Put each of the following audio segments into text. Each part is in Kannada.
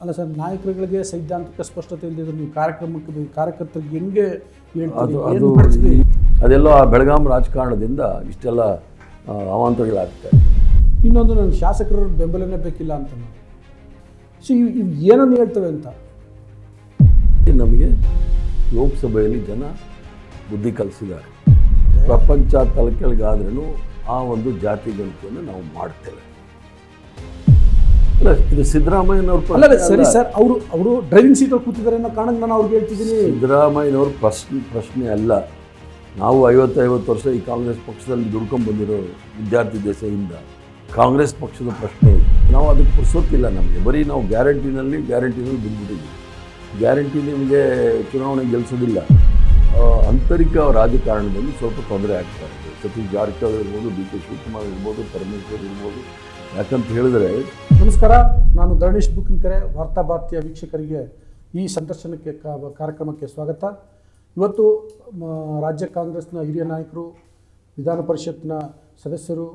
ಅಲ್ಲ ಸರ್ ನಾಯಕರುಗಳಿಗೆ ಸೈದ್ಧಾಂತಿಕ ಸ್ಪಷ್ಟತೆ ಇಲ್ಲದಿದ್ರೆ ನೀವು ಕಾರ್ಯಕ್ರಮಕ್ಕೆ ಕಾರ್ಯಕರ್ತರಿಗೆ ಹೆಂಗೆ ಹೇಳ್ತೀರಿ? ಅದು ಅದು ಅದೆಲ್ಲ ಆ ಬೆಳಗಾಂ ರಾಜಕಾರಣದಿಂದ ಇಷ್ಟೆಲ್ಲ ಆ, ಅವಾಂತರಗಳಾಗ್ತಾ ಇನ್ನೊಂದು ನನ್ನ ಶಾಸಕರ ಬೆಂಬಲನೇ ಬೇಕಿಲ್ಲ ಅಂತ ಸೊ ಇವು ಇವು ಏನನ್ನು ಹೇಳ್ತವೆ ಅಂತ? ನಮಗೆ ಲೋಕಸಭೆಯಲ್ಲಿ ಜನ ಬುದ್ಧಿ ಕಲಿಸಿದ್ದಾರೆ. ಪ್ರಪಂಚ ತಲೆಕೆಳಗಾದ್ರೂ ಆ ಒಂದು ಜಾತಿ ಗಣತಿಯನ್ನು ನಾವು ಮಾಡ್ತೇವೆ. ಅಲ್ಲ ಇದು ಸಿದ್ದರಾಮಯ್ಯನವ್ರ ಅಲ್ಲ. ಸರಿ ಸರ್ ಅವರು ಅವರು ಡ್ರೈವಿಂಗ್ ಸೀಟಲ್ಲಿ ಕೂತಿದ್ದಾರೆ ಅನ್ನೋ ಕಾರಣಕ್ಕೆ ನಾನು ಅವ್ರಿಗೆ ಹೇಳ್ತಿದ್ದೀನಿ. ಸಿದ್ದರಾಮಯ್ಯನವ್ರ ಪ್ರಶ್ನೆ ಪ್ರಶ್ನೆ ಅಲ್ಲ. ನಾವು ಐವತ್ತೈವತ್ತು ವರ್ಷ ಈ ಕಾಂಗ್ರೆಸ್ ಪಕ್ಷದಲ್ಲಿ ದುಡ್ಕೊಂಡು ಬಂದಿರೋ ವಿದ್ಯಾರ್ಥಿ ದೇಶದಿಂದ ಕಾಂಗ್ರೆಸ್ ಪಕ್ಷದ ಪ್ರಶ್ನೆ ನಾವು ಅದಕ್ಕೆ ಪುರ್ಸೋತಿಲ್ಲ ನಮಗೆ. ಬರೀ ನಾವು ಗ್ಯಾರಂಟಿನಲ್ಲಿ ಗ್ಯಾರಂಟಿನಲ್ಲಿ ಬಿದ್ದುಬಿಟ್ಟಿದ್ದೀವಿ ಗ್ಯಾರಂಟಿ ನಿಮಗೆ ಚುನಾವಣೆ ಗೆಲ್ಲಿಸೋದಿಲ್ಲ ಆಂತರಿಕ ರಾಜಕಾರಣದಲ್ಲಿ ಸ್ವಲ್ಪ ತೊಂದರೆ ಆಗ್ತಾ ಇದೆ. ಸತೀಶ್ ಜಾರಕಿಹೊಳಿ ಇರ್ಬೋದು ಡಿ ಕೆ ಶಿವಕುಮಾರ್ ಇರ್ಬೋದು ಪರಮೇಶ್ವರ್ ಇರ್ಬೋದು ಯಾಕಂತ ಹೇಳಿದ್ರೆ ನಮಸ್ಕಾರ, ನಾನು ಧರಣೇಶ್ ಬುಕ್ಕಿನಕೆರೆ, ವಾರ್ತಾ ಭಾರತೀಯ ವೀಕ್ಷಕರಿಗೆ ಈ ಸಂದರ್ಶನಕ್ಕೆ ಕಾರ್ಯಕ್ರಮಕ್ಕೆ ಸ್ವಾಗತ. ಇವತ್ತು ರಾಜ್ಯ ಕಾಂಗ್ರೆಸ್ನ ಹಿರಿಯ ನಾಯಕರು, ವಿಧಾನ ಪರಿಷತ್ನ ಸದಸ್ಯರು,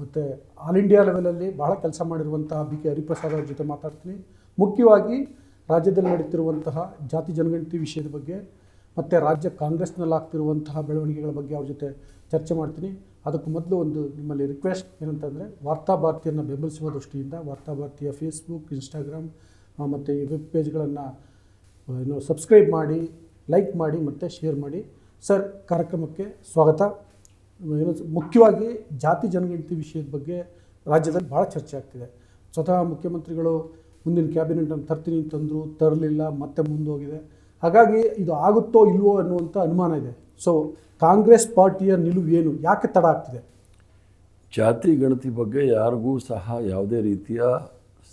ಮತ್ತು ಆಲ್ ಇಂಡಿಯಾ ಲೆವೆಲಲ್ಲಿ ಬಹಳ ಕೆಲಸ ಮಾಡಿರುವಂತಹ ಬಿ ಕೆ ಹರಿಪ್ರಸಾದ್ ಅವ್ರ ಜೊತೆ ಮಾತಾಡ್ತೀನಿ. ಮುಖ್ಯವಾಗಿ ರಾಜ್ಯದಲ್ಲಿ ನಡೀತಿರುವಂತಹ ಜಾತಿ ಜನಗಣತಿ ವಿಷಯದ ಬಗ್ಗೆ, ಮತ್ತು ರಾಜ್ಯ ಕಾಂಗ್ರೆಸ್ನಲ್ಲಿ ಆಗ್ತಿರುವಂತಹ ಬೆಳವಣಿಗೆಗಳ ಬಗ್ಗೆ ಅವ್ರ ಜೊತೆ ಚರ್ಚೆ ಮಾಡ್ತೀನಿ. ಅದಕ್ಕೂ ಮೊದಲು ಒಂದು ನಿಮ್ಮಲ್ಲಿ ರಿಕ್ವೆಸ್ಟ್ ಏನಂತಂದರೆ ವಾರ್ತಾಭಾರತಿಯನ್ನು ಬೆಂಬಲಿಸುವ ದೃಷ್ಟಿಯಿಂದ ವಾರ್ತಾಭಾರತಿಯ ಫೇಸ್ಬುಕ್ ಇನ್ಸ್ಟಾಗ್ರಾಮ್ ಮತ್ತು ಈ ವೆಬ್ ಪೇಜ್ಗಳನ್ನು ಏನು ಸಬ್ಸ್ಕ್ರೈಬ್ ಮಾಡಿ ಲೈಕ್ ಮಾಡಿ, ಮತ್ತು ಶೇರ್ ಮಾಡಿ. ಸರ್ ಕಾರ್ಯಕ್ರಮಕ್ಕೆ ಸ್ವಾಗತ. ಏನು ಮುಖ್ಯವಾಗಿ ಜಾತಿ ಜನಗಣತಿ ವಿಷಯದ ಬಗ್ಗೆ ರಾಜ್ಯದಲ್ಲಿ ಭಾಳ ಚರ್ಚೆ ಆಗ್ತಿದೆ. ಸ್ವತಃ ಮುಖ್ಯಮಂತ್ರಿಗಳು ಮುಂದಿನ ಕ್ಯಾಬಿನೆಟನ್ನು ತರ್ತೀನಿ ತಂದರು ತರಲಿಲ್ಲ, ಮತ್ತೆ ಮುಂದೋಗಿದೆ. ಹಾಗಾಗಿ ಇದು ಆಗುತ್ತೋ ಇಲ್ವೋ ಅನ್ನುವಂಥ ಅನುಮಾನ ಇದೆ. ಸೊ ಕಾಂಗ್ರೆಸ್ ಪಾರ್ಟಿಯ ನಿಲುವು ಏನು? ಯಾಕೆ ತಡ ಆಗ್ತಿದೆ? ಜಾತಿ ಗಣತಿ ಬಗ್ಗೆ ಯಾರಿಗೂ ಸಹ ಯಾವುದೇ ರೀತಿಯ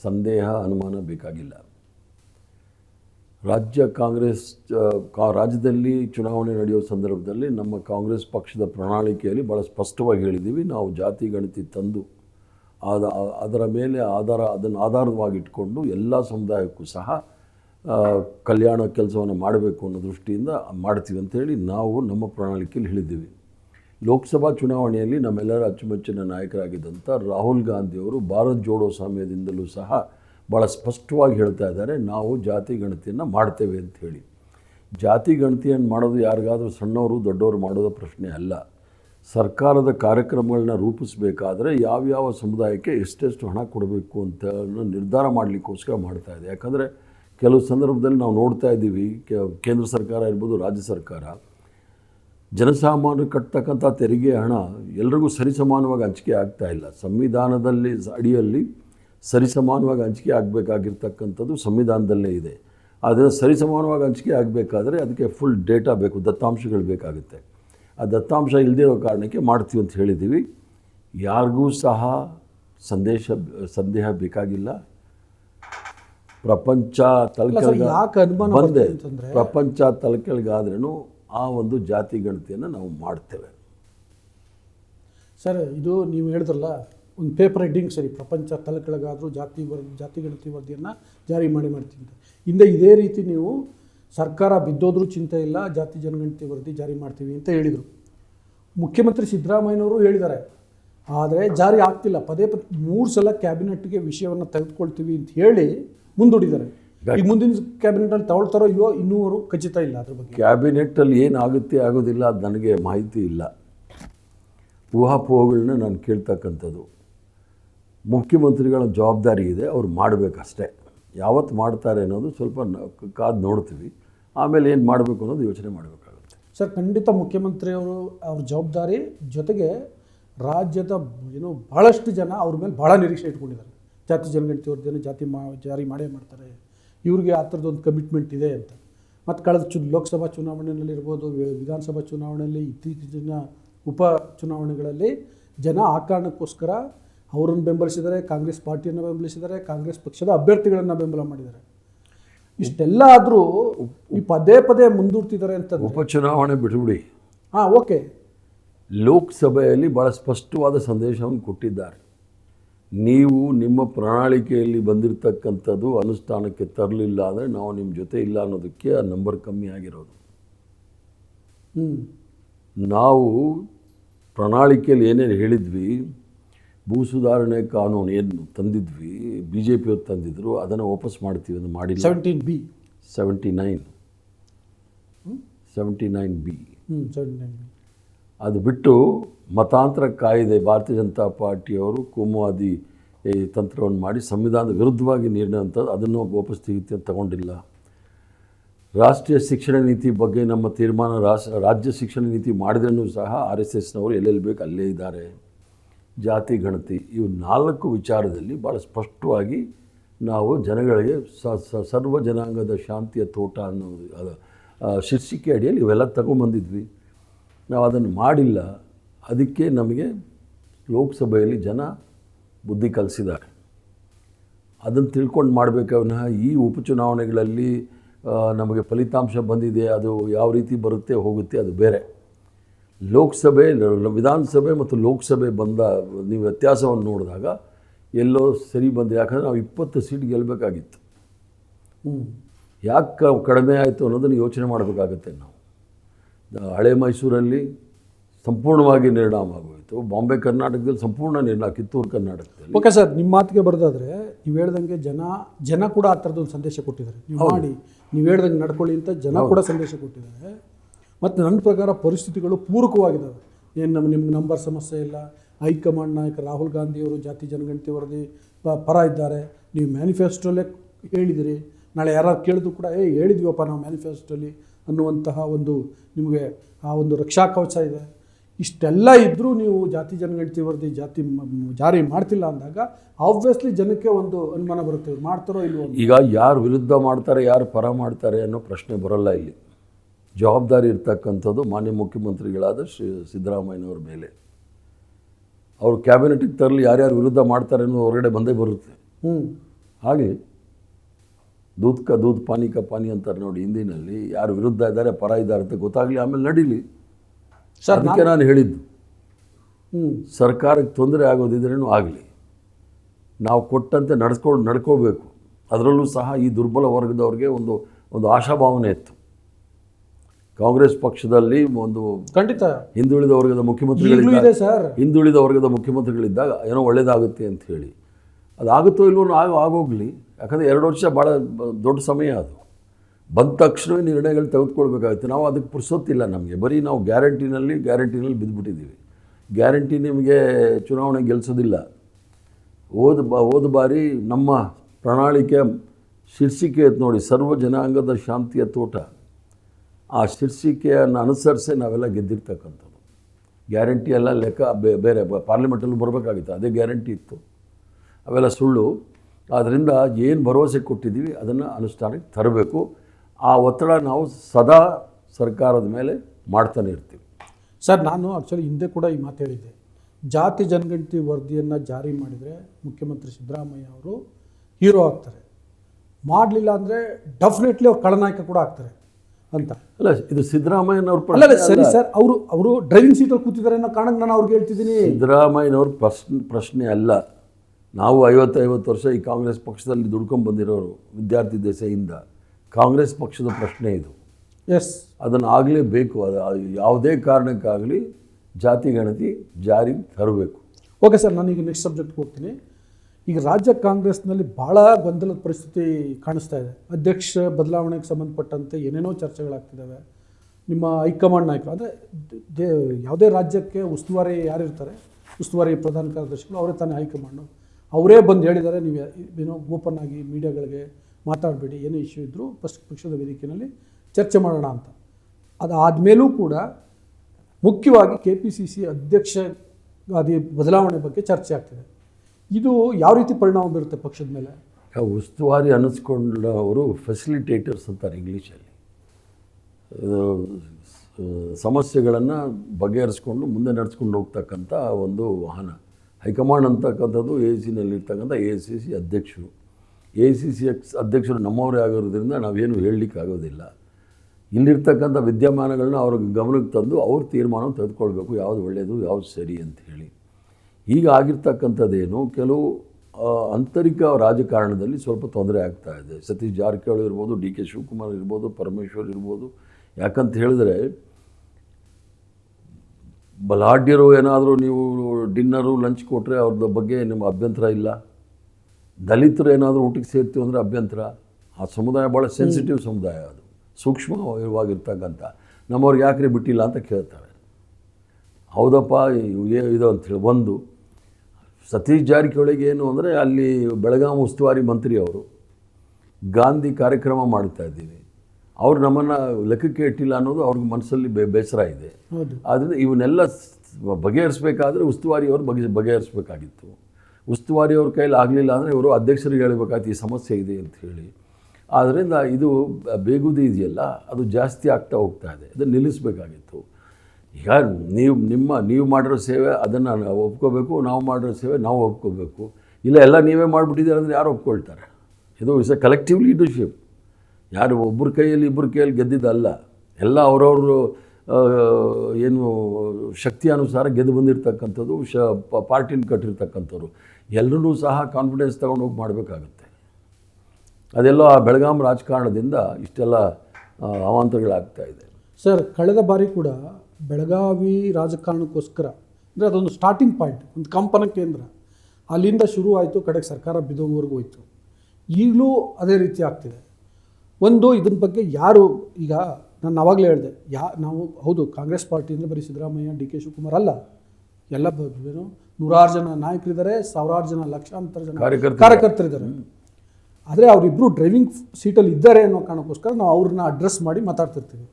ಸಂದೇಹ, ಅನುಮಾನ ಬೇಕಾಗಿಲ್ಲ. ರಾಜ್ಯ ಕಾಂಗ್ರೆಸ್ ಕಾ, ರಾಜ್ಯದಲ್ಲಿ ಚುನಾವಣೆ ನಡೆಯುವ ಸಂದರ್ಭದಲ್ಲಿ ನಮ್ಮ ಕಾಂಗ್ರೆಸ್ ಪಕ್ಷದ ಪ್ರಣಾಳಿಕೆಯಲ್ಲಿ ಭಾಳ ಸ್ಪಷ್ಟವಾಗಿ ಹೇಳಿದ್ದೀವಿ. ನಾವು ಜಾತಿ ಗಣತಿ ತಂದು, ಆದ ಅದರ ಮೇಲೆ ಆಧಾರ, ಅದನ್ನು ಆಧಾರವಾಗಿಟ್ಕೊಂಡು ಎಲ್ಲ ಸಮುದಾಯಕ್ಕೂ ಸಹ ಕಲ್ಯಾಣ ಕೆಲಸವನ್ನು ಮಾಡಬೇಕು ಅನ್ನೋ ದೃಷ್ಟಿಯಿಂದ ಮಾಡ್ತೀವಿ ಅಂತೇಳಿ ನಾವು ನಮ್ಮ ಪ್ರಣಾಳಿಕೆಯಲ್ಲಿ ಹೇಳಿದ್ದೀವಿ. ಲೋಕಸಭಾ ಚುನಾವಣೆಯಲ್ಲಿ ನಮ್ಮೆಲ್ಲರ ಅಚ್ಚುಮೆಚ್ಚಿನ ನಾಯಕರಾಗಿದ್ದಂಥ ರಾಹುಲ್ ಗಾಂಧಿಯವರು ಭಾರತ್ ಜೋಡೋ ಸಮಯದಿಂದಲೂ ಸಹ ಭಾಳ ಸ್ಪಷ್ಟವಾಗಿ ಹೇಳ್ತಾ ಇದ್ದಾರೆ, ನಾವು ಜಾತಿ ಗಣತಿಯನ್ನು ಮಾಡ್ತೇವೆ ಅಂತ ಹೇಳಿ. ಜಾತಿ ಗಣತಿಯನ್ನು ಮಾಡೋದು ಯಾರಿಗಾದರೂ ಸಣ್ಣವರು ದೊಡ್ಡವರು ಮಾಡೋದು ಪ್ರಶ್ನೆ ಅಲ್ಲ. ಸರ್ಕಾರದ ಕಾರ್ಯಕ್ರಮಗಳನ್ನ ರೂಪಿಸಬೇಕಾದ್ರೆ ಯಾವ್ಯಾವ ಸಮುದಾಯಕ್ಕೆ ಎಷ್ಟೆಷ್ಟು ಹಣ ಕೊಡಬೇಕು ಅಂತ ನಿರ್ಧಾರ ಮಾಡಲಿಕ್ಕೋಸ್ಕರ ಇದೆ. ಯಾಕಂದರೆ ಕೆಲವು ಸಂದರ್ಭದಲ್ಲಿ ನಾವು ನೋಡ್ತಾ ಇದ್ದೀವಿ ಕೇಂದ್ರ ಸರ್ಕಾರ ಇರ್ಬೋದು ರಾಜ್ಯ ಸರ್ಕಾರ, ಜನಸಾಮಾನ್ಯರು ಕಟ್ತಕ್ಕಂಥ ತೆರಿಗೆ ಹಣ ಎಲ್ರಿಗೂ ಸರಿಸಮಾನವಾಗಿ ಹಂಚಿಕೆ ಆಗ್ತಾ ಇಲ್ಲ. ಸಂವಿಧಾನದಲ್ಲಿ ಅಡಿಯಲ್ಲಿ ಸರಿಸಮಾನವಾಗಿ ಹಂಚಿಕೆ ಆಗಬೇಕಾಗಿರ್ತಕ್ಕಂಥದ್ದು ಸಂವಿಧಾನದಲ್ಲೇ ಇದೆ. ಆದರೆ ಸರಿಸಮಾನವಾಗಿ ಹಂಚಿಕೆ ಆಗಬೇಕಾದ್ರೆ ಅದಕ್ಕೆ ಫುಲ್ ಡೇಟಾ ಬೇಕು, ದತ್ತಾಂಶಗಳು ಬೇಕಾಗುತ್ತೆ. ಆ ದತ್ತಾಂಶ ಇಲ್ಲದೇ ಇರೋ ಕಾರಣಕ್ಕೆ ಮಾಡ್ತೀವಿ ಅಂತ ಹೇಳಿದ್ದೀವಿ. ಯಾರಿಗೂ ಸಹ ಸಂದೇಶ, ಸಂದೇಹ ಬೇಕಾಗಿಲ್ಲ. ಪ್ರಪಂಚ ತಲೆಕೆಳಗೆ ಯಾಕೆ ಅನುಮಾನ ಬಂದೆ. ಪ್ರಪಂಚ ತಲೆಕೆಳಗಾದ್ರೂ ಆ ಒಂದು ಜಾತಿ ಗಣತಿಯನ್ನು ನಾವು ಮಾಡ್ತೇವೆ. ಸರ್ ಇದು ನೀವು ಹೇಳಿದ್ರಲ್ಲ ಒಂದು ಪೇಪರ್ ಹೆಡ್ಡಿಂಗ್ ಸರಿ ಪ್ರಪಂಚ ತಲೆಕೆಳಗಾದರೂ ಜಾತಿ ವರ್ ಜಾತಿ ಗಣತಿ ವರದಿಯನ್ನು ಜಾರಿ ಮಾಡಿ ಮಾಡ್ತೀನಿ ಅಂತ. ಹಿಂದೆ ಇದೇ ರೀತಿ ನೀವು ಸರ್ಕಾರ ಬಿದ್ದೋದ್ರೂ ಚಿಂತೆ ಇಲ್ಲ ಜಾತಿ ಜನಗಣತಿ ವರದಿ ಜಾರಿ ಮಾಡ್ತೀವಿ ಅಂತ ಹೇಳಿದರು. ಮುಖ್ಯಮಂತ್ರಿ ಸಿದ್ದರಾಮಯ್ಯನವರು ಹೇಳಿದ್ದಾರೆ. ಆದರೆ ಜಾರಿ ಆಗ್ತಿಲ್ಲ. ಪದೇ ಪದೇ ಮೂರು ಸಲ ಕ್ಯಾಬಿನೆಟ್ಗೆ ವಿಷಯವನ್ನು ತೆಗೆದುಕೊಳ್ತೀವಿ ಅಂತ ಹೇಳಿ ಮುಂದೂಡಿದ್ದಾರೆ. ಈಗ ಮುಂದಿನ ಕ್ಯಾಬಿನೆಟಲ್ಲಿ ತಗೊಳ್ತಾರೋ ಇಲ್ಲೋ ಇನ್ನೂ ಅವರು ಖಚಿತ ಇಲ್ಲ ಅದ್ರ ಬಗ್ಗೆ. ಕ್ಯಾಬಿನೆಟ್ಟಲ್ಲಿ ಏನಾಗುತ್ತೆ ಆಗೋದಿಲ್ಲ ಅದು ನನಗೆ ಮಾಹಿತಿ ಇಲ್ಲ. ಊಹಾಪೋಹಗಳನ್ನ ನಾನು ಕೇಳ್ತಕ್ಕಂಥದ್ದು. ಮುಖ್ಯಮಂತ್ರಿಗಳ ಜವಾಬ್ದಾರಿ ಇದೆ ಅವ್ರು ಮಾಡಬೇಕಷ್ಟೇ. ಯಾವತ್ತು ಮಾಡ್ತಾರೆ ಅನ್ನೋದು ಸ್ವಲ್ಪ ಕಾದು ನೋಡ್ತೀವಿ. ಆಮೇಲೆ ಏನು ಮಾಡಬೇಕು ಅನ್ನೋದು ಯೋಚನೆ ಮಾಡಬೇಕಾಗುತ್ತೆ. ಸರ್ ಖಂಡಿತ ಮುಖ್ಯಮಂತ್ರಿಯವರು ಅವ್ರ ಜವಾಬ್ದಾರಿ ಜೊತೆಗೆ ರಾಜ್ಯದ ಏನು ಭಾಳಷ್ಟು ಜನ ಅವ್ರ ಮೇಲೆ ಭಾಳ ನಿರೀಕ್ಷೆ ಇಟ್ಕೊಂಡಿದ್ದಾರೆ. ಜಾತಿ ಜನಗಣತಿ ವರದಿಯನ್ನು ಜಾತಿ ಮಾ ಜಾರಿ ಮಾಡೇ ಮಾಡ್ತಾರೆ. ಇವ್ರಿಗೆ ಆ ಥರದ್ದೊಂದು ಕಮಿಟ್ಮೆಂಟ್ ಇದೆ ಅಂತ. ಮತ್ತು ಕಳೆದ ಚು ಲೋಕಸಭಾ ಚುನಾವಣೆಯಲ್ಲಿರ್ಬೋದು ವಿಧಾನಸಭಾ ಚುನಾವಣೆಯಲ್ಲಿ ಇತ್ತೀಚಿನ ಉಪ ಚುನಾವಣೆಗಳಲ್ಲಿ ಜನ ಆ ಕಾರಣಕ್ಕೋಸ್ಕರ ಅವರನ್ನು ಬೆಂಬಲಿಸಿದ್ದಾರೆ ಕಾಂಗ್ರೆಸ್ ಪಾರ್ಟಿಯನ್ನು ಬೆಂಬಲಿಸಿದ್ದಾರೆ ಕಾಂಗ್ರೆಸ್ ಪಕ್ಷದ ಅಭ್ಯರ್ಥಿಗಳನ್ನು ಬೆಂಬಲ ಮಾಡಿದ್ದಾರೆ. ಇಷ್ಟೆಲ್ಲ ಆದರೂ ಈ ಪದೇ ಪದೇ ಮುಂದೂಡ್ತಿದ್ದಾರೆ ಅಂತ ಉಪಚುನಾವಣೆ ಬಿಟ್ಬಿಡಿ. ಹಾಂ ಓಕೆ. ಲೋಕಸಭೆಯಲ್ಲಿ ಭಾಳ ಸ್ಪಷ್ಟವಾದ ಸಂದೇಶವನ್ನು ಕೊಟ್ಟಿದ್ದಾರೆ. ನೀವು ನಿಮ್ಮ ಪ್ರಣಾಳಿಕೆಯಲ್ಲಿ ಬಂದಿರತಕ್ಕಂಥದ್ದು ಅನುಷ್ಠಾನಕ್ಕೆ ತರಲಿಲ್ಲ ಅಂದರೆ ನಾವು ನಿಮ್ಮ ಜೊತೆ ಇಲ್ಲ ಅನ್ನೋದಕ್ಕೆ ಆ ನಂಬರ್ ಕಮ್ಮಿ ಆಗಿರೋದು. ಹ್ಞೂ ನಾವು ಪ್ರಣಾಳಿಕೆಯಲ್ಲಿ ಏನೇನು ಹೇಳಿದ್ವಿ ಭೂ ಸುಧಾರಣೆ ಕಾನೂನು ಏನು ತಂದಿದ್ವಿ ಬಿ ಜೆ ಪಿಯವ್ರು ತಂದಿದ್ರು ಅದನ್ನು ವಾಪಸ್ ಮಾಡ್ತೀವಿ ಅಂತ ಮಾಡಿ seventeen B seventy nine seventy nine B ಹ್ಞೂ ಸೆವೆಂಟಿ ನೈನ್ ಬಿ ಅದು ಬಿಟ್ಟು ಮತಾಂತರ ಕಾಯಿದೆ ಭಾರತೀಯ ಜನತಾ ಪಾರ್ಟಿಯವರು ಕೋಮುವಾದಿ ತಂತ್ರವನ್ನು ಮಾಡಿ ಸಂವಿಧಾನದ ವಿರುದ್ಧವಾಗಿ ನಿರ್ಣಯ ಅಂತದ್ದು ಅದನ್ನು ಗೋಪಸ್ಥಿತಿ ತಗೊಂಡಿಲ್ಲ. ರಾಷ್ಟ್ರೀಯ ಶಿಕ್ಷಣ ನೀತಿ ಬಗ್ಗೆ ನಮ್ಮ ತೀರ್ಮಾನ ರಾಜ್ಯ ಶಿಕ್ಷಣ ನೀತಿ ಮಾಡಿದ್ರೂ ಸಹ ಆರ್ ಎಸ್ ಎಸ್ನವರು ಎಲ್ಲೆಲ್ಲಿ ಬೇಕು ಅಲ್ಲೇ ಇದ್ದಾರೆ. ಜಾತಿ, ಗಣತಿ, ಇವು ನಾಲ್ಕು ವಿಚಾರದಲ್ಲಿ ಭಾಳ ಸ್ಪಷ್ಟವಾಗಿ ನಾವು ಜನಗಳಿಗೆ ಸರ್ವ ಜನಾಂಗದ ಶಾಂತಿಯ ತೋಟ ಅನ್ನೋ ಶೀರ್ಷಿಕೆ ಅಡಿಯಲ್ಲಿ ಇವೆಲ್ಲ ತಗೊಂಬಂದಿದ್ವಿ. ನಾವು ಅದನ್ನು ಮಾಡಿಲ್ಲ, ಅದಕ್ಕೆ ನಮಗೆ ಲೋಕಸಭೆಯಲ್ಲಿ ಜನ ಬುದ್ಧಿ ಕಲಿಸಿದ್ದಾರೆ. ಅದನ್ನು ತಿಳ್ಕೊಂಡು ಮಾಡಬೇಕು, ವಿನಃ ಈ ಉಪಚುನಾವಣೆಗಳಲ್ಲಿ ನಮಗೆ ಫಲಿತಾಂಶ ಬಂದಿದೆ, ಅದು ಯಾವ ರೀತಿ ಬರುತ್ತೆ, ಹೋಗುತ್ತೆ, ಅದು ಬೇರೆ. ಲೋಕಸಭೆ, ವಿಧಾನಸಭೆ ಮತ್ತು ಲೋಕಸಭೆ ಬಂದ ನೀವು ವ್ಯತ್ಯಾಸವನ್ನು ನೋಡಿದಾಗ ಎಲ್ಲೋ ಸರಿ ಬಂದು ಯಾಕಂದರೆ ನಾವು ಇಪ್ಪತ್ತು ಸೀಟ್ ಗೆಲ್ಲಬೇಕಾಗಿತ್ತು. ಯಾಕೆ ಕಡಿಮೆ ಆಯಿತು ಅನ್ನೋದನ್ನು ಯೋಚನೆ ಮಾಡಬೇಕಾಗತ್ತೆ ನಾವು. ಹಳೆ ಮೈಸೂರಲ್ಲಿ ಸಂಪೂರ್ಣವಾಗಿ ನಿರ್ಣಾಮ ಆಗೋಯಿತು ಬಾಂಬೆ ಕರ್ನಾಟಕದಲ್ಲಿ ಸಂಪೂರ್ಣ ನಿರ್ಣಾಮ ಕಿತ್ತೂರು ಕರ್ನಾಟಕದಲ್ಲಿ. ಓಕೆ ಸರ್ ನಿಮ್ಮ ಮಾತಿಗೆ ಬರೋದಾದರೆ ನೀವು ಹೇಳ್ದಂಗೆ ಜನ ಜನ ಕೂಡ ಆ ಥರದ್ದೊಂದು ಸಂದೇಶ ಕೊಟ್ಟಿದ್ದಾರೆ. ನೀವು ಮಾಡಿ ನೀವು ಹೇಳ್ದಂಗೆ ನಡ್ಕೊಳ್ಳಿ ಅಂತ ಜನ ಕೂಡ ಸಂದೇಶ ಕೊಟ್ಟಿದ್ದಾರೆ. ಮತ್ತು ನನ್ನ ಪ್ರಕಾರ ಪರಿಸ್ಥಿತಿಗಳು ಪೂರಕವಾಗಿದ್ದಾವೆ. ಏನು ನಮ್ಮ ನಿಮ್ಗೆ ನಂಬರ್ ಸಮಸ್ಯೆ ಇಲ್ಲ. ಹೈಕಮಾಂಡ್ ನಾಯಕ ರಾಹುಲ್ ಗಾಂಧಿಯವರು ಜಾತಿ ಜನಗಣತಿ ವರದಿ ಪರ ಇದ್ದಾರೆ. ನೀವು ಮ್ಯಾನಿಫೆಸ್ಟೋಲ್ಲೇ ಹೇಳಿದಿರಿ. ನಾಳೆ ಯಾರು ಕೇಳಿದ್ರು ಕೂಡ ಏ ಹೇಳಿದ್ವಿಪ್ಪ ನಾವು ಮ್ಯಾನಿಫೆಸ್ಟೋಲಿ ಅನ್ನುವಂತಹ ಒಂದು ನಿಮಗೆ ಆ ಒಂದು ರಕ್ಷಾ ಕವಚ ಇದೆ. ಇಷ್ಟೆಲ್ಲ ಇದ್ದರೂ ನೀವು ಜಾತಿ ಜನಗಣತಿ ವರದಿ ಜಾತಿ ಜಾರಿ ಮಾಡ್ತಿಲ್ಲ ಅಂದಾಗ ಆಬ್ವಿಯಸ್ಲಿ ಜನಕ್ಕೆ ಒಂದು ಅನುಮಾನ ಬರುತ್ತೆ ಇವ್ರು ಮಾಡ್ತಾರೋ ಇಲ್ವೋ ಈಗ ಯಾರು ವಿರುದ್ಧ ಮಾಡ್ತಾರೆ ಯಾರು ಪರ ಮಾಡ್ತಾರೆ ಅನ್ನೋ ಪ್ರಶ್ನೆ ಬರೋಲ್ಲ ಇಲ್ಲಿ. ಜವಾಬ್ದಾರಿ ಇರ್ತಕ್ಕಂಥದ್ದು ಮಾನ್ಯ ಮುಖ್ಯಮಂತ್ರಿಗಳಾದ ಶ್ರೀ ಸಿದ್ದರಾಮಯ್ಯನವ್ರ ಮೇಲೆ. ಅವರು ಕ್ಯಾಬಿನೆಟಿಗೆ ತರಲಿ ಯಾರ್ಯಾರು ವಿರುದ್ಧ ಮಾಡ್ತಾರೆ ಅನ್ನೋ ಹೊರಗಡೆ ಬಂದೇ ಬರುತ್ತೆ. ಹ್ಞೂ ಹಾಗೆ ದೂದ್ ಕ ದೂದ್ ಪಾನಿ ಕ ಪಾನಿ ಅಂತಾರೆ ನೋಡಿ ಹಿಂದಿನಲ್ಲಿ. ಯಾರು ವಿರುದ್ಧ ಇದ್ದಾರೆ ಪರ ಇದ್ದಾರೆ ಅಂತ ಗೊತ್ತಾಗಲಿ ಆಮೇಲೆ ನಡೀಲಿ. ಸರ್ ಅದಕ್ಕೆ ನಾನು ಹೇಳಿದ್ದು. ಹ್ಞೂ ಸರ್ಕಾರಕ್ಕೆ ತೊಂದರೆ ಆಗೋದಿದ್ರೇನು ಆಗಲಿ. ನಾವು ಕೊಟ್ಟಂತೆ ನಡ್ಸ್ಕೊಂಡು ನಡ್ಕೋಬೇಕು. ಅದರಲ್ಲೂ ಸಹ ಈ ದುರ್ಬಲ ವರ್ಗದವ್ರಿಗೆ ಒಂದು ಒಂದು ಆಶಾಭಾವನೆ ಇತ್ತು. ಕಾಂಗ್ರೆಸ್ ಪಕ್ಷದಲ್ಲಿ ಒಂದು ಖಂಡಿತ. ಹಿಂದುಳಿದ ವರ್ಗದ ಮುಖ್ಯಮಂತ್ರಿಗಳು ಮುಖ್ಯಮಂತ್ರಿಗಳಿದ್ದಾಗ ಇದೆ ಸರ್. ಹಿಂದುಳಿದ ವರ್ಗದ ಮುಖ್ಯಮಂತ್ರಿಗಳಿದ್ದಾಗ ಏನೋ ಒಳ್ಳೇದಾಗುತ್ತೆ ಅಂತ ಹೇಳಿ. ಅದಾಗುತ್ತೋ ಇಲ್ವೋ ಆಗ ಆಗೋಗಲಿ. ಯಾಕಂದರೆ ಎರಡು ವರ್ಷ ಭಾಳ ದೊಡ್ಡ ಸಮಯ ಅದು. ಬಂದ ತಕ್ಷಣವೇ ನಿರ್ಣಯಗಳು ತೆಗೆದುಕೊಳ್ಬೇಕಾಗುತ್ತೆ. ನಾವು ಅದಕ್ಕೆ ಪುರ್ಸೊತ್ತಿಲ್ಲ ನಮಗೆ. ಬರೀ ನಾವು ಗ್ಯಾರಂಟಿನಲ್ಲಿ ಗ್ಯಾರಂಟಿನಲ್ಲಿ ಬಿದ್ದುಬಿಟ್ಟಿದ್ದೀವಿ ಗ್ಯಾರಂಟಿ ನಿಮಗೆ ಚುನಾವಣೆ ಗೆಲ್ಲಿಸೋದಿಲ್ಲ ಹೋದ ಬ, ಹೋದ ಬಾರಿ ನಮ್ಮ ಪ್ರಣಾಳಿಕೆ ಶೀರ್ಷಿಕೆ ನೋಡಿ, ಸರ್ವ ಜನಾಂಗದ ಶಾಂತಿಯ ತೋಟ. ಆ ಶೀರ್ಷಿಕೆಯನ್ನು ಅನುಸರಿಸಿ ನಾವೆಲ್ಲ ಗೆದ್ದಿರ್ತಕ್ಕಂಥದ್ದು. ಗ್ಯಾರಂಟಿ ಎಲ್ಲ ಲೆಕ್ಕ ಬೇರೆ ಪಾರ್ಲಿಮೆಂಟಲ್ಲೂ ಬರಬೇಕಾಗಿತ್ತು. ಅದೇ ಗ್ಯಾರಂಟಿ ಇತ್ತು. ಅವೆಲ್ಲ ಸುಳ್ಳು. ಆದ್ದರಿಂದ ಏನು ಭರವಸೆ ಕೊಟ್ಟಿದ್ದೀವಿ ಅದನ್ನು ಅನುಷ್ಠಾನಕ್ಕೆ ತರಬೇಕು. ಆ ಒತ್ತಡ ನಾವು ಸದಾ ಸರ್ಕಾರದ ಮೇಲೆ ಮಾಡ್ತಾನೆ ಇರ್ತೀವಿ. ಸರ್ ನಾನು ಆ್ಯಕ್ಚುಲಿ ಹಿಂದೆ ಕೂಡ ಈ ಮಾತು ಹೇಳಿದ್ದೆ. ಜಾತಿ ಜನಗಣತಿ ವರದಿಯನ್ನು ಜಾರಿ ಮಾಡಿದರೆ ಮುಖ್ಯಮಂತ್ರಿ ಸಿದ್ದರಾಮಯ್ಯ ಅವರು ಹೀರೋ ಆಗ್ತಾರೆ. ಮಾಡಲಿಲ್ಲ ಅಂದರೆ ಡೆಫಿನೆಟ್ಲಿ ಅವ್ರು ಖಳನಾಯಕ ಕೂಡ ಆಗ್ತಾರೆ ಅಂತ. ಅಲ್ಲ ಇದು ಸಿದ್ದರಾಮಯ್ಯನವ್ರ ಅಲ್ಲ. ಸರಿ ಸರ್ ಅವರು ಅವರು ಡ್ರೈವಿಂಗ್ ಸೀಟಲ್ಲಿ ಕೂತಿದ್ದಾರೆ ಅನ್ನೋ ಕಾರಣಕ್ಕೆ ನಾನು ಅವ್ರಿಗೆ ಹೇಳ್ತಿದ್ದೀನಿ. ಸಿದ್ದರಾಮಯ್ಯನವ್ರ ಪ್ರಶ್ನೆ ಪ್ರಶ್ನೆ ಅಲ್ಲ. ನಾವು ಐವತ್ತೈವತ್ತು ವರ್ಷ ಈ ಕಾಂಗ್ರೆಸ್ ಪಕ್ಷದಲ್ಲಿ ದುಡ್ಕೊಂಡು ಬಂದಿರೋರು ವಿದ್ಯಾರ್ಥಿ ದೆಸೆಯಿಂದ ಕಾಂಗ್ರೆಸ್ ಪಕ್ಷದ ಪ್ರಶ್ನೆ ಇದು. ಎಸ್ ಅದನ್ನು ಆಗಲೇಬೇಕು ಅದು ಯಾವುದೇ ಕಾರಣಕ್ಕಾಗಲಿ ಜಾತಿ ಗಣತಿ ಜಾರಿಗೆ ತರಬೇಕು. ಓಕೆ ಸರ್ ನಾನೀಗ ನೆಕ್ಸ್ಟ್ ಸಬ್ಜೆಕ್ಟ್ಗೆ ಹೋಗ್ತೀನಿ. ಈಗ ರಾಜ್ಯ ಕಾಂಗ್ರೆಸ್ನಲ್ಲಿ ಭಾಳ ಗೊಂದಲದ ಪರಿಸ್ಥಿತಿ ಕಾಣಿಸ್ತಾ ಇದೆ. ಅಧ್ಯಕ್ಷ ಬದಲಾವಣೆಗೆ ಸಂಬಂಧಪಟ್ಟಂತೆ ಏನೇನೋ ಚರ್ಚೆಗಳಾಗ್ತಿದ್ದಾವೆ. ನಿಮ್ಮ ಹೈಕಮಾಂಡ್ ನಾಯಕರು ಅಂದರೆ ಯಾವುದೇ ರಾಜ್ಯಕ್ಕೆ ಉಸ್ತುವಾರಿ ಯಾರಿರ್ತಾರೆ? ಉಸ್ತುವಾರಿ ಪ್ರಧಾನ ಕಾರ್ಯದರ್ಶಿಗಳು ಅವರೇ ತಾನೇ ಹೈಕಮಾಂಡು. ಅವರೇ ಬಂದು ಹೇಳಿದ್ದಾರೆ, ನೀವು ಏನೋ ಓಪನ್ ಆಗಿ ಮೀಡಿಯಾಗಳಿಗೆ ಮಾತಾಡಬೇಡಿ, ಏನೇ ಇಶ್ಯೂ ಇದ್ದರೂ ಫಸ್ಟ್ ಪಕ್ಷದ ವೇದಿಕೆಯಲ್ಲಿ ಚರ್ಚೆ ಮಾಡೋಣ ಅಂತ. ಅದಾದಮೇಲೂ ಕೂಡ ಮುಖ್ಯವಾಗಿ ಕೆ ಪಿ ಸಿ ಸಿ ಅಧ್ಯಕ್ಷ ಗಾದಿ ಬದಲಾವಣೆ ಬಗ್ಗೆ ಚರ್ಚೆ ಆಗ್ತಿದೆ. ಇದು ಯಾವ ರೀತಿ ಪರಿಣಾಮ ಬೀರುತ್ತೆ ಪಕ್ಷದ ಮೇಲೆ? ಉಸ್ತುವಾರಿ ಅನ್ನಿಸ್ಕೊಂಡವರು ಫೆಸಿಲಿಟೇಟರ್ಸ್ ಅಂತಾರೆ ಇಂಗ್ಲೀಷಲ್ಲಿ. ಸಮಸ್ಯೆಗಳನ್ನು ಬಗೆಹರಿಸ್ಕೊಂಡು ಮುಂದೆ ನಡೆಸ್ಕೊಂಡು ಹೋಗ್ತಕ್ಕಂಥ ಒಂದು ವಾಹನ. ಹೈಕಮಾಂಡ್ ಅಂತಕ್ಕಂಥದ್ದು ಎ ಸಿ ಸಿನಲ್ಲಿರ್ತಕ್ಕಂಥ ಎ ಸಿ ಸಿ ಅಧ್ಯಕ್ಷರು. ಎ ಸಿ ಸಿ ಎಕ್ಸ್ ಅಧ್ಯಕ್ಷರು ನಮ್ಮವರೇ ಆಗಿರೋದ್ರಿಂದ ನಾವೇನು ಹೇಳಲಿಕ್ಕೆ ಆಗೋದಿಲ್ಲ ಇಲ್ಲಿರ್ತಕ್ಕಂಥ ವಿದ್ಯಮಾನಗಳನ್ನ ಅವ್ರಿಗೆ ಗಮನಕ್ಕೆ ತಂದು ಅವ್ರ ತೀರ್ಮಾನ ತೆಗೆದುಕೊಳ್ಬೇಕು, ಯಾವುದು ಒಳ್ಳೆಯದು ಯಾವುದು ಸರಿ ಅಂತ ಹೇಳಿ. ಈಗ ಆಗಿರ್ತಕ್ಕಂಥದ್ದೇನು, ಕೆಲವು ಆಂತರಿಕ ರಾಜಕಾರಣದಲ್ಲಿ ಸ್ವಲ್ಪ ತೊಂದರೆ ಆಗ್ತಾ ಇದೆ. ಸತೀಶ್ ಜಾರಕಿಹೊಳಿ ಇರ್ಬೋದು, ಡಿ ಕೆ ಶಿವಕುಮಾರ್ ಇರ್ಬೋದು, ಪರಮೇಶ್ವರ್ ಇರ್ಬೋದು. ಯಾಕಂತ ಹೇಳಿದ್ರೆ ಬಲಾಢ್ಯರು ಏನಾದರೂ ನೀವು ಡಿನ್ನರು, ಲಂಚ್ ಕೊಟ್ಟರೆ ಅವ್ರದ ಬಗ್ಗೆ ನಿಮ್ಮ ಅಭ್ಯಂತರ ಇಲ್ಲ. ದಲಿತರು ಏನಾದರೂ ಊಟಕ್ಕೆ ಸೇರ್ತೀವಿ ಅಂದರೆ ಅಭ್ಯಂತರ. ಆ ಸಮುದಾಯ ಭಾಳ ಸೆನ್ಸಿಟಿವ್ ಸಮುದಾಯ ಅದು. ಸೂಕ್ಷ್ಮವಾಗಿರ್ತಕ್ಕಂಥ. ನಮ್ಮವ್ರಿಗೆ ಯಾಕ್ರಿ ಬಿಟ್ಟಿಲ್ಲ ಅಂತ ಕೇಳ್ತಾರೆ. ಹೌದಪ್ಪ ಇದು ಅಂಥೇಳಿ ಒಂದು. ಸತೀಶ್ ಜಾರಕಿಹೊಳಿಗೆ ಏನು ಅಂದರೆ ಅಲ್ಲಿ ಬೆಳಗಾವಿ ಉಸ್ತುವಾರಿ ಮಂತ್ರಿ ಅವರು ಗಾಂಧಿ ಕಾರ್ಯಕ್ರಮ ಮಾಡ್ತಾ ಇದ್ದೀವಿ. ಅವ್ರು ನಮ್ಮನ್ನು ಲೆಕ್ಕಕ್ಕೆ ಇಟ್ಟಿಲ್ಲ ಅನ್ನೋದು ಅವ್ರಿಗೆ ಮನಸ್ಸಲ್ಲಿ ಬೇ ಬೇಸರ ಇದೆ. ಆದ್ದರಿಂದ ಇವನ್ನೆಲ್ಲ ಬಗೆಹರಿಸಬೇಕಾದ್ರೆ ಉಸ್ತುವಾರಿ ಅವರು ಬಗೆ ಬಗೆಹರಿಸಬೇಕಾಗಿತ್ತು. ಉಸ್ತುವಾರಿ ಅವ್ರ ಕೈಯಲ್ಲಿ ಆಗಲಿಲ್ಲ ಅಂದರೆ ಇವರು ಅಧ್ಯಕ್ಷರಿಗೆ ಹೇಳಬೇಕಾಯ್ತು ಈ ಸಮಸ್ಯೆ ಇದೆ ಅಂತ ಹೇಳಿ. ಆದ್ದರಿಂದ ಇದು ಬೇಗುದಿ ಇದೆಯಲ್ಲ ಅದು ಜಾಸ್ತಿ ಆಗ್ತಾ ಹೋಗ್ತಾ ಇದೆ. ಅದನ್ನು ನಿಲ್ಲಿಸಬೇಕಾಗಿತ್ತು. ಈಗ ನೀವು ನಿಮ್ಮ ನೀವು ಮಾಡಿರೋ ಸೇವೆ ಅದನ್ನು ನಾವು ಒಪ್ಕೋಬೇಕು ನಾವು ಮಾಡಿರೋ ಸೇವೆ ನಾವು ಒಪ್ಕೋಬೇಕು. ಇಲ್ಲ ಎಲ್ಲ ನೀವೇ ಮಾಡಿಬಿಟ್ಟಿದ್ದೀರ ಅಂದರೆ ಯಾರು ಒಪ್ಕೊಳ್ತಾರೆ? ಇದು ಇಸ್ ಅ ಕಲೆಕ್ಟಿವ್ ಲೀಡರ್ಶಿಪ್ ಯಾರು ಒಬ್ಬರ ಕೈಯಲ್ಲಿ ಇಬ್ಬರ ಕೈಯಲ್ಲಿ ಗೆದ್ದಿದ್ದಲ್ಲ ಎಲ್ಲ ಅವರವರು ಏನು ಶಕ್ತಿ ಅನುಸಾರ ಗೆದ್ದು ಬಂದಿರತಕ್ಕಂಥದ್ದು, ಶ ಪಾರ್ಟಿನ ಕಟ್ಟಿರ್ತಕ್ಕಂಥವ್ರು. ಎಲ್ಲರೂ ಸಹ ಕಾನ್ಫಿಡೆನ್ಸ್ ತೊಗೊಂಡು ಹೋಗಿ ಮಾಡಬೇಕಾಗುತ್ತೆ. ಅದೆಲ್ಲೋ ಆ ಬೆಳಗಾಂ ರಾಜಕಾರಣದಿಂದ ಇಷ್ಟೆಲ್ಲ ಅವಾಂತರಗಳಾಗ್ತಾ ಇದೆ. ಸರ್, ಕಳೆದ ಬಾರಿ ಕೂಡ ಬೆಳಗಾವಿ ರಾಜಕಾರಣಕ್ಕೋಸ್ಕರ, ಅಂದರೆ ಅದೊಂದು ಸ್ಟಾರ್ಟಿಂಗ್ ಪಾಯಿಂಟ್ ಒಂದು ಕಂಪನ ಕೇಂದ್ರ, ಅಲ್ಲಿಂದ ಶುರು ಆಯಿತು ಕಡೆಗೆ ಸರ್ಕಾರ ಬಿದ್ದೋವರೆಗೂ ಹೋಯಿತು. ಈಗಲೂ ಅದೇ ರೀತಿ ಆಗ್ತಿದೆ. ಒಂದು ಇದ್ರ ಬಗ್ಗೆ ಯಾರು ಈಗ ನಾನು ಆವಾಗಲೇ ಹೇಳಿದೆ ಯಾ ನಾವು ಹೌದು ಕಾಂಗ್ರೆಸ್ ಪಾರ್ಟಿಯಿಂದ ಬರೀ ಸಿದ್ದರಾಮಯ್ಯ ಡಿ ಕೆ ಶಿವಕುಮಾರ್ ಅಲ್ಲ. ಎಲ್ಲ ಏನು ನೂರಾರು ಜನ ನಾಯಕರಿದ್ದಾರೆ ಸಾವಿರಾರು ಜನ ಲಕ್ಷಾಂತರ ಜನ ಕಾರ್ಯಕರ್ತರು. ಕಾರ್ಯಕರ್ತರಿದ್ದಾರೆ. ಆದರೆ ಅವರಿಬ್ಬರು ಡ್ರೈವಿಂಗ್ ಸೀಟಲ್ಲಿ ಇದ್ದಾರೆ ಅನ್ನೋ ಕಾರಣಕ್ಕೋಸ್ಕರ ನಾವು ಅವ್ರನ್ನ ಅಡ್ರೆಸ್ ಮಾಡಿ ಮಾತಾಡ್ತಿರ್ತೀವಿ.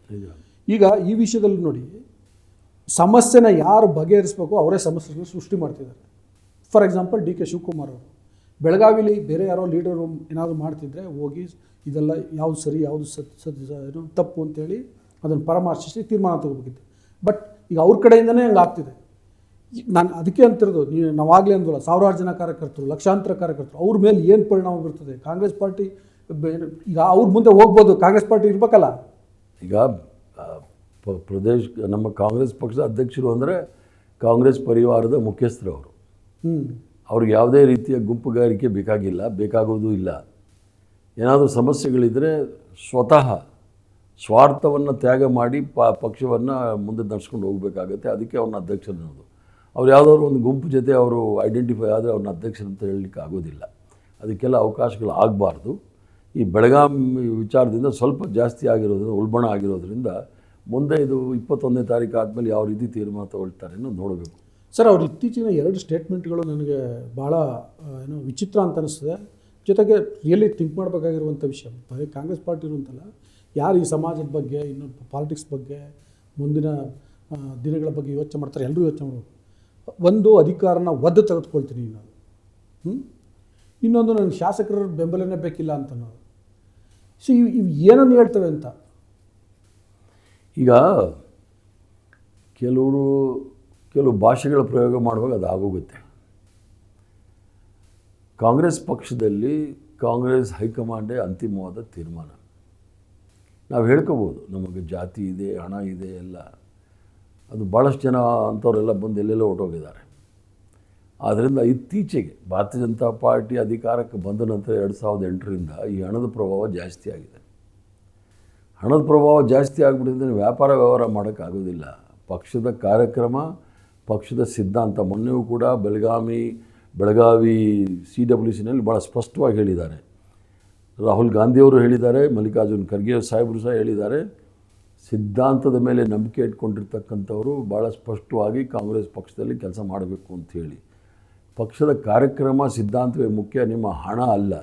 ಈಗ? ಈ ವಿಷಯದಲ್ಲಿ ನೋಡಿ ಸಮಸ್ಯೆನ ಯಾರು ಬಗೆಹರಿಸ್ಬೇಕು ಅವರೇ ಸಮಸ್ಯೆಗಳನ್ನ ಸೃಷ್ಟಿ ಮಾಡ್ತಿದ್ದಾರೆ. For example D K Shivakumar ಅವರು. ಬೆಳಗಾವಿಲಿ ಬೇರೆ ಯಾರೋ ಲೀಡರು ಏನಾದರೂ ಮಾಡ್ತಿದ್ರೆ ಹೋಗಿ ಇದೆಲ್ಲ ಯಾವುದು ಸರಿ ಯಾವುದು ಸತ್ ಸತ್ ಏನು ತಪ್ಪು ಅಂತೇಳಿ ಅದನ್ನು ಪರಾಮರ್ಶಿಸಿ ತೀರ್ಮಾನ ತಗೋಬೇಕಿತ್ತು. ಬಟ್ ಈಗ ಅವ್ರ ಕಡೆಯಿಂದನೇ ಹಂಗೆ ಆಗ್ತಿದೆ. ನಾನು ಅದಕ್ಕೆ ಅಂತಿರೋದು ನೀವು ನಾವಾಗಲೇ ಅಂದ್ವಲ್ಲ ಸಾವಿರಾರು ಜನ ಕಾರ್ಯಕರ್ತರು ಲಕ್ಷಾಂತರ ಕಾರ್ಯಕರ್ತರು ಅವ್ರ ಮೇಲೆ ಏನು ಪರಿಣಾಮ ಬೀರ್ತದೆ? ಕಾಂಗ್ರೆಸ್ ಪಾರ್ಟಿ ಈಗ ಅವ್ರ ಮುಂದೆ ಹೋಗ್ಬೋದು ಕಾಂಗ್ರೆಸ್ ಪಾರ್ಟಿ ಇರಬೇಕಲ್ಲ? ಈಗ ಪ್ರದೇಶ ನಮ್ಮ ಕಾಂಗ್ರೆಸ್ ಪಕ್ಷದ ಅಧ್ಯಕ್ಷರು ಅಂದರೆ ಕಾಂಗ್ರೆಸ್ ಪರಿವಾರದ ಮುಖ್ಯಸ್ಥರು ಅವರು. ಹ್ಞೂ ಅವ್ರಿಗೆ ಯಾವುದೇ ರೀತಿಯ ಗುಂಪುಗಾರಿಕೆ ಬೇಕಾಗಿಲ್ಲ ಬೇಕಾಗೋದು ಇಲ್ಲ. ಏನಾದರೂ ಸಮಸ್ಯೆಗಳಿದ್ದರೆ ಸ್ವತಃ ಸ್ವಾರ್ಥವನ್ನು ತ್ಯಾಗ ಮಾಡಿ ಪ, ಪಕ್ಷವನ್ನು ಮುಂದೆ ನಡೆಸ್ಕೊಂಡು ಹೋಗಬೇಕಾಗತ್ತೆ. ಅದಕ್ಕೆ ಅವ್ರನ್ನ ಅಧ್ಯಕ್ಷರು ಅನ್ನೋದು. ಅವ್ರು ಯಾವುದಾದ್ರು ಒಂದು ಗುಂಪು ಜೊತೆ ಅವರು ಐಡೆಂಟಿಫೈ ಆದರೆ ಅವ್ರನ್ನ ಅಧ್ಯಕ್ಷರು ಅಂತ ಹೇಳಲಿಕ್ಕೆ ಆಗೋದಿಲ್ಲ. ಅದಕ್ಕೆಲ್ಲ ಅವಕಾಶಗಳು ಆಗಬಾರ್ದು. ಈ ಬೆಳಗಾಂ ವಿಚಾರದಿಂದ ಸ್ವಲ್ಪ ಜಾಸ್ತಿ ಆಗಿರೋದ್ರಿಂದ, ಉಲ್ಬಣ ಆಗಿರೋದ್ರಿಂದ ಮುಂದೆ ಇದು ಇಪ್ಪತ್ತೊಂದನೇ ತಾರೀಕು ಆದಮೇಲೆ ಯಾವ ರೀತಿ ತೀರ್ಮಾನ ತಗೊಳ್ತಾರೆ ನೋಡಬೇಕು. ಸರ್, ಅವ್ರ ಇತ್ತೀಚಿನ ಎರಡು ಸ್ಟೇಟ್ಮೆಂಟ್ಗಳು ನನಗೆ ಭಾಳ ಏನು ವಿಚಿತ್ರ ಅಂತ ಅನಿಸ್ತದೆ. ಜೊತೆಗೆ ರಿಯಲಿ ಥಿಂಕ್ ಮಾಡಬೇಕಾಗಿರುವಂಥ ವಿಷಯ, ಬರೀ ಕಾಂಗ್ರೆಸ್ ಪಾರ್ಟಿ ಅಂತಲ್ಲ ಯಾರು ಈ ಸಮಾಜದ ಬಗ್ಗೆ, ಇನ್ನು ಪಾಲಿಟಿಕ್ಸ್ ಬಗ್ಗೆ, ಮುಂದಿನ ದಿನಗಳ ಬಗ್ಗೆ ಯೋಚನೆ ಮಾಡ್ತಾರೆ ಎಲ್ಲರೂ ಯೋಚನೆ ಮಾಡಬೇಕು. ಒಂದು ಅಧಿಕಾರನ ಒದ್ದು ತೆಗೆದುಕೊಳ್ತೀನಿ ನಾನು. ಇನ್ನೊಂದು ನನಗೆ ಶಾಸಕರ ಬೆಂಬಲನೇ ಬೇಕಿಲ್ಲ ಅಂತ ನಾವು ಸೊ ಇವು ಇವು ಏನನ್ನು ಹೇಳ್ತವೆ ಅಂತ? ಈಗ, ಕೆಲವರು ಕೆಲವು ಭಾಷೆಗಳ ಪ್ರಯೋಗ ಮಾಡುವಾಗ ಅದು ಆಗೋಗುತ್ತೆ ಕಾಂಗ್ರೆಸ್ ಪಕ್ಷದಲ್ಲಿ ಕಾಂಗ್ರೆಸ್ ಹೈಕಮಾಂಡೇ ಅಂತಿಮವಾದ ತೀರ್ಮಾನ. ನಾವು ಹೇಳ್ಕೋಬೋದು, ನಮಗೆ ಜಾತಿ ಇದೆ, ಹಣ ಇದೆ, ಎಲ್ಲ. ಅದು ಭಾಳಷ್ಟು ಜನ ಅಂಥವರೆಲ್ಲ ಬಂದು ಎಲ್ಲೆಲ್ಲೋ ಹೊಟ್ಟೋಗಿದ್ದಾರೆ ಆದ್ದರಿಂದ ಇತ್ತೀಚೆಗೆ ಭಾರತೀಯ ಜನತಾ ಪಾರ್ಟಿ ಅಧಿಕಾರಕ್ಕೆ ಬಂದ ನಂತರ ಎರಡು ಸಾವಿರದ ಎಂಟರಿಂದ ಈ ಹಣದ ಪ್ರಭಾವ ಜಾಸ್ತಿ ಆಗಿದೆ. ಹಣದ ಪ್ರಭಾವ ಜಾಸ್ತಿ ಆಗಿಬಿಟ್ಟಿದ್ರೆ ವ್ಯಾಪಾರ ವ್ಯವಹಾರ ಮಾಡೋಕ್ಕಾಗೋದಿಲ್ಲ. ಪಕ್ಷದ ಕಾರ್ಯಕ್ರಮ ಪಕ್ಷದ ಸಿದ್ಧಾಂತ. ಮೊನ್ನೆಯೂ ಕೂಡ ಬೆಳಗಾವಿ ಬೆಳಗಾವಿ ಸಿ ಡಬ್ಲ್ಯೂ ಸಿನಲ್ಲಿ ಭಾಳ ಸ್ಪಷ್ಟವಾಗಿ ಹೇಳಿದ್ದಾರೆ. ರಾಹುಲ್ ಗಾಂಧಿಯವರು ಹೇಳಿದ್ದಾರೆ, ಮಲ್ಲಿಕಾರ್ಜುನ್ ಖರ್ಗೆ ಸಾಹೇಬರು ಸಹ ಹೇಳಿದ್ದಾರೆ. ಸಿದ್ಧಾಂತದ ಮೇಲೆ ನಂಬಿಕೆ ಇಟ್ಕೊಂಡಿರ್ತಕ್ಕಂಥವರು ಭಾಳ ಸ್ಪಷ್ಟವಾಗಿ ಕಾಂಗ್ರೆಸ್ ಪಕ್ಷದಲ್ಲಿ ಕೆಲಸ ಮಾಡಬೇಕು ಅಂತ ಹೇಳಿ. ಪಕ್ಷದ ಕಾರ್ಯಕ್ರಮ ಸಿದ್ಧಾಂತವೇ ಮುಖ್ಯ, ನಿಮ್ಮ ಹಣ ಅಲ್ಲ.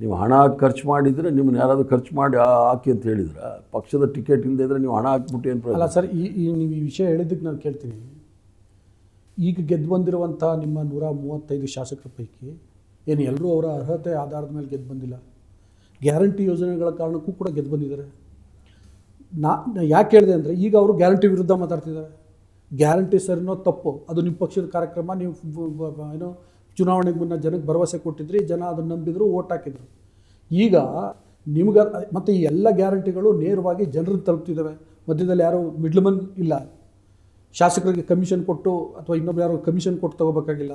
ನೀವು ಹಣ ಖರ್ಚು ಮಾಡಿದರೆ ನಿಮ್ಮನ್ನ ಯಾರಾದರೂ ಖರ್ಚು ಮಾಡಿ ಹಾಕಿ ಅಂತ ಹೇಳಿದ್ರೆ? ಪಕ್ಷದ ಟಿಕೆಟ್ ಇಲ್ಲದೆ ಇದ್ರೆ ನೀವು ಹಣ ಹಾಕ್ಬಿಟ್ಟು ಏನು ಅಲ್ಲ ಸರ್ ಈ ಈ ನೀವು ಈ ವಿಷಯ ಹೇಳಿದ್ದಕ್ಕೆ ನಾನು ಕೇಳ್ತೀನಿ. ಈಗ ಗೆದ್ದು ಬಂದಿರುವಂಥ ನಿಮ್ಮ ನೂರ ಮೂವತ್ತೈದು ಶಾಸಕರ ಪೈಕಿ ಏನು ಎಲ್ಲರೂ ಅವರ ಅರ್ಹತೆ ಆಧಾರದ ಮೇಲೆ ಗೆದ್ದು ಬಂದಿಲ್ಲ. ಗ್ಯಾರಂಟಿ ಯೋಜನೆಗಳ ಕಾರಣಕ್ಕೂ ಕೂಡ ಗೆದ್ದು ಬಂದಿದ್ದಾರೆ. ನಾ ಯಾಕೆ ಹೇಳಿದೆ ಅಂದರೆ ಈಗ ಅವರು ಗ್ಯಾರಂಟಿ ವಿರುದ್ಧ ಮಾತಾಡ್ತಿದ್ದಾರೆ. ಗ್ಯಾರಂಟಿ ಸರಿನೋ ತಪ್ಪು. ಅದು ನಿಮ್ಮ ಪಕ್ಷದ ಕಾರ್ಯಕ್ರಮ ನೀವು ಏನೋ ಚುನಾವಣೆಗೆ ಮುನ್ನ ಜನಕ್ಕೆ ಭರವಸೆ ಕೊಟ್ಟಿದ್ರಿ ಜನ ಅದನ್ನು ನಂಬಿದ್ರು ಓಟ್ ಹಾಕಿದ್ರು. ಈಗ ನಿಮ್ಗೆ ಮತ್ತು ಈ ಎಲ್ಲ ಗ್ಯಾರಂಟಿಗಳು ನೇರವಾಗಿ ಜನರಿಗೆ ತಲುಪ್ತಿದ್ದಾವೆ ಮಧ್ಯದಲ್ಲಿ ಯಾರೂ ಮಿಡ್ಲ್ಮನ್ ಇಲ್ಲ. ಶಾಸಕರಿಗೆ ಕಮಿಷನ್ ಕೊಟ್ಟು ಅಥವಾ ಇನ್ನೊಬ್ರು ಯಾರೋ ಕಮಿಷನ್ ಕೊಟ್ಟು ತಗೋಬೇಕಾಗಿಲ್ಲ.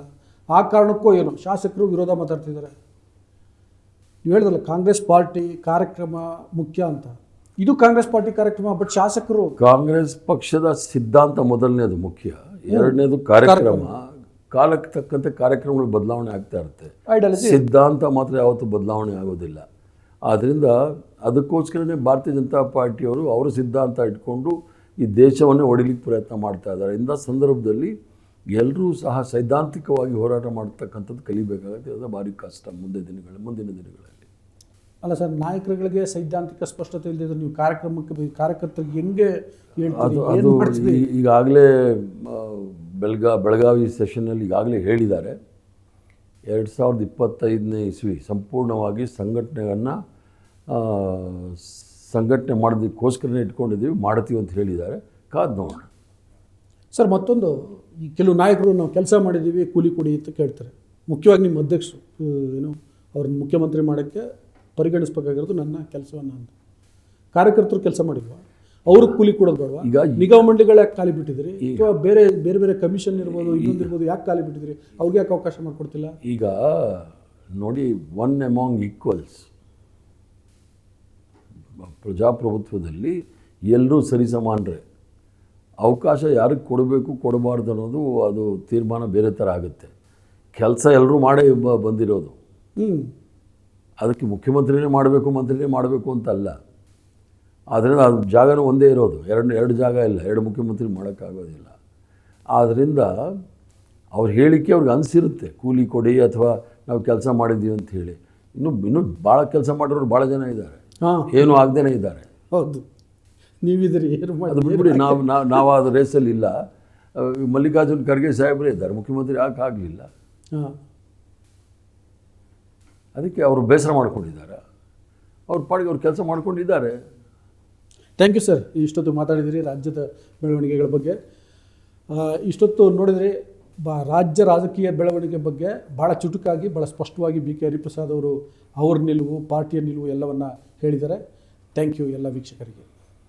ಆ ಕಾರಣಕ್ಕೂ ಏನು ಶಾಸಕರು ವಿರೋಧ ಮಾತಾಡ್ತಿದ್ದಾರೆ ನೀವು ಹೇಳಿದಲ್ಲ ಕಾಂಗ್ರೆಸ್ ಪಾರ್ಟಿ ಕಾರ್ಯಕ್ರಮ ಮುಖ್ಯ ಅಂತ. ಇದು ಕಾಂಗ್ರೆಸ್ ಪಾರ್ಟಿ ಕಾರ್ಯಕ್ರಮ ಬಟ್ ಶಾಸಕರು ಕಾಂಗ್ರೆಸ್ ಪಕ್ಷದ ಸಿದ್ಧಾಂತ ಮೊದಲನೇದು ಮುಖ್ಯ. ಎರಡನೇದು ಕಾರ್ಯಕ್ರಮ. ಕಾಲಕ್ಕೆ ತಕ್ಕಂತೆ ಕಾರ್ಯಕ್ರಮಗಳು ಬದಲಾವಣೆ ಆಗ್ತಾ ಇರುತ್ತೆ. ಐಡಿಯಾಲಜಿ ಸಿದ್ಧಾಂತ ಮಾತ್ರ ಯಾವತ್ತೂ ಬದಲಾವಣೆ ಆಗೋದಿಲ್ಲ. ಆದ್ದರಿಂದ ಅದಕ್ಕೋಸ್ಕರನೇ ಭಾರತೀಯ ಜನತಾ ಪಾರ್ಟಿಯವರು ಅವರ ಸಿದ್ಧಾಂತ ಇಟ್ಕೊಂಡು ಈ ದೇಶವನ್ನೇ ಹೊಡಿಲಿಕ್ಕೆ ಪ್ರಯತ್ನ ಮಾಡ್ತಾ ಇದ್ದಾರೆ. ಇಂಥ ಸಂದರ್ಭದಲ್ಲಿ ಎಲ್ಲರೂ ಸಹ ಸೈದ್ಧಾಂತಿಕವಾಗಿ ಹೋರಾಟ ಮಾಡ್ತಕ್ಕಂಥದ್ದು ಕಲಿಬೇಕಾಗುತ್ತೆ. ಅದು ಭಾರಿ ಕಷ್ಟ ಮುಂದೆ ದಿನಗಳ ಮುಂದಿನ ದಿನಗಳಲ್ಲಿ. ಅಲ್ಲ ಸರ್ ನಾಯಕರುಗಳಿಗೆ ಸೈದ್ಧಾಂತಿಕ ಸ್ಪಷ್ಟತೆ ಇಲ್ಲದಿದ್ರೆ ನೀವು ಕಾರ್ಯಕ್ರಮಕ್ಕೆ ಕಾರ್ಯಕರ್ತರಿಗೆ ಹೆಂಗೆ ಅದು ಅದು ಈಗಾಗಲೇ ಬೆಳಗಾ, ಬೆಳಗಾವಿ ಸೆಷನ್ನಲ್ಲಿ ಈಗಾಗಲೇ ಹೇಳಿದ್ದಾರೆ, ಎರಡು ಸಾವಿರದ ಇಪ್ಪತ್ತೈದನೇ ಇಸ್ವಿ ಸಂಪೂರ್ಣವಾಗಿ ಸಂಘಟನೆಯನ್ನು ಸಂಘಟನೆ ಮಾಡೋದಕ್ಕೋಸ್ಕರನೇ ಇಟ್ಕೊಂಡಿದ್ದೀವಿ, ಮಾಡ್ತೀವಿ ಅಂತ ಹೇಳಿದ್ದಾರೆ. ಕಾದು ನೋಡೋಣ. ಸರ್, ಮತ್ತೊಂದು, ಈ ಕೆಲವು ನಾಯಕರು ನಾವು ಕೆಲಸ ಮಾಡಿದ್ದೀವಿ, ಕೂಲಿ ಕೊಡಿ ಅಂತ ಕೇಳ್ತಾರೆ. ಮುಖ್ಯವಾಗಿ ನಿಮ್ಮ ಅಧ್ಯಕ್ಷರು, ಏನು, ಅವ್ರನ್ನ ಮುಖ್ಯಮಂತ್ರಿ ಮಾಡೋಕ್ಕೆ ಪರಿಗಣಿಸ್ಬೇಕಾಗಿರೋದು ನನ್ನ ಕೆಲಸವನ್ನು ಅಂತ ಕಾರ್ಯಕರ್ತರು ಕೆಲಸ ಮಾಡಿಲ್ವಾ? ಅವ್ರಿಗೆ ಕೂಲಿ ಕೊಡೋದು ಬೇಡವಾ ಈಗ ನಿಗಮ ಮಂಡಳಿಗಳು ಯಾಕೆ ಖಾಲಿ ಬಿಟ್ಟಿದ್ರಿ ಅಥವಾ ಬೇರೆ ಬೇರೆ ಬೇರೆ ಕಮಿಷನ್ ಇರ್ಬೋದು ಇನ್ನೊಂದು ಇರ್ಬೋದು ಯಾಕೆ ಖಾಲಿ ಬಿಟ್ಟಿದ್ರಿ ಅವ್ರಿಗೆ ಯಾಕೆ ಅವಕಾಶ ಮಾಡಿಕೊಡ್ತಿಲ್ಲ? ಈಗ ನೋಡಿ ಒನ್ ಅಮಾಂಗ್ ಈಕ್ವಲ್ಸ್ ಪ್ರಜಾಪ್ರಭುತ್ವದಲ್ಲಿ ಎಲ್ಲರೂ ಸರಿ ಸಮಾನರೆ. ಅವಕಾಶ ಯಾರಿಗೆ ಕೊಡಬೇಕು ಕೊಡಬಾರ್ದು ಅನ್ನೋದು ಅದು ತೀರ್ಮಾನ ಬೇರೆ ಥರ ಆಗುತ್ತೆ. ಕೆಲಸ ಎಲ್ಲರೂ ಮಾಡೇ ಬಂದಿರೋದು. ಹ್ಞೂ ಅದಕ್ಕೆ ಮುಖ್ಯಮಂತ್ರಿನೇ ಮಾಡಬೇಕು ಮಂತ್ರಿನೇ ಮಾಡಬೇಕು ಅಂತಲ್ಲ. ಆದ್ದರಿಂದ ಅದು ಜಾಗನೂ ಒಂದೇ ಇರೋದು. ಎರಡು ಎರಡು ಜಾಗ ಇಲ್ಲ. ಎರಡು ಮುಖ್ಯಮಂತ್ರಿ ಮಾಡೋಕ್ಕಾಗೋದಿಲ್ಲ. ಆದ್ದರಿಂದ ಅವ್ರು ಹೇಳಿಕೆ ಅವ್ರಿಗೆ ಅನಿಸಿರುತ್ತೆ. ಕೂಲಿ ಕೊಡಿ ಅಥವಾ ನಾವು ಕೆಲಸ ಮಾಡಿದ್ದೀವಿ ಅಂತ ಹೇಳಿ. ಇನ್ನು ಇನ್ನೂ ಭಾಳ ಕೆಲಸ ಮಾಡಿರೋರು ಭಾಳ ಜನ ಇದ್ದಾರೆ. ಹಾಂ. ಏನೂ ಆಗದೇ ಇದ್ದಾರೆ. ಹೌದು. ನೀವಿದ್ರೆ ಏನು ಅದು ಮಾಡಿ ಬಿಟ್ಬಿಡಿ ನಾವು ನಾವು ನಾವು ಆ ರೇಸಲ್ಲಿ ಇಲ್ಲ. ಮಲ್ಲಿಕಾರ್ಜುನ್ ಖರ್ಗೆ ಸಾಹೇಬರೇ ಇದ್ದಾರೆ. ಮುಖ್ಯಮಂತ್ರಿ ಯಾಕೆ ಆಗಲಿಲ್ಲ? ಹಾಂ. ಅದಕ್ಕೆ ಅವರು ಬೇಸರ ಮಾಡ್ಕೊಂಡಿದ್ದಾರೆ. ಅವ್ರ ಪಾಡಿಗೆ ಅವ್ರು ಕೆಲಸ ಮಾಡ್ಕೊಂಡಿದ್ದಾರೆ. ಥ್ಯಾಂಕ್ ಯು ಸರ್ ಇಷ್ಟೊತ್ತು ಮಾತಾಡಿದಿರಿ ರಾಜ್ಯದ ಬೆಳವಣಿಗೆಗಳ ಬಗ್ಗೆ. ಇಷ್ಟೊತ್ತು ನೋಡಿದರೆ ಬ, ರಾಜ್ಯ ರಾಜಕೀಯ ಬೆಳವಣಿಗೆ ಬಗ್ಗೆ ಭಾಳ ಚುಟುಕಾಗಿ ಭಾಳ ಸ್ಪಷ್ಟವಾಗಿ ಬಿ ಕೆ ಹರಿಪ್ರಸಾದ್ ಅವರು ಅವ್ರ ನಿಲುವು, ಪಾರ್ಟಿಯ ನಿಲುವು ಎಲ್ಲವನ್ನು ಹೇಳಿದ್ದಾರೆ. ಥ್ಯಾಂಕ್ ಯು ಎಲ್ಲ ವೀಕ್ಷಕರಿಗೆ.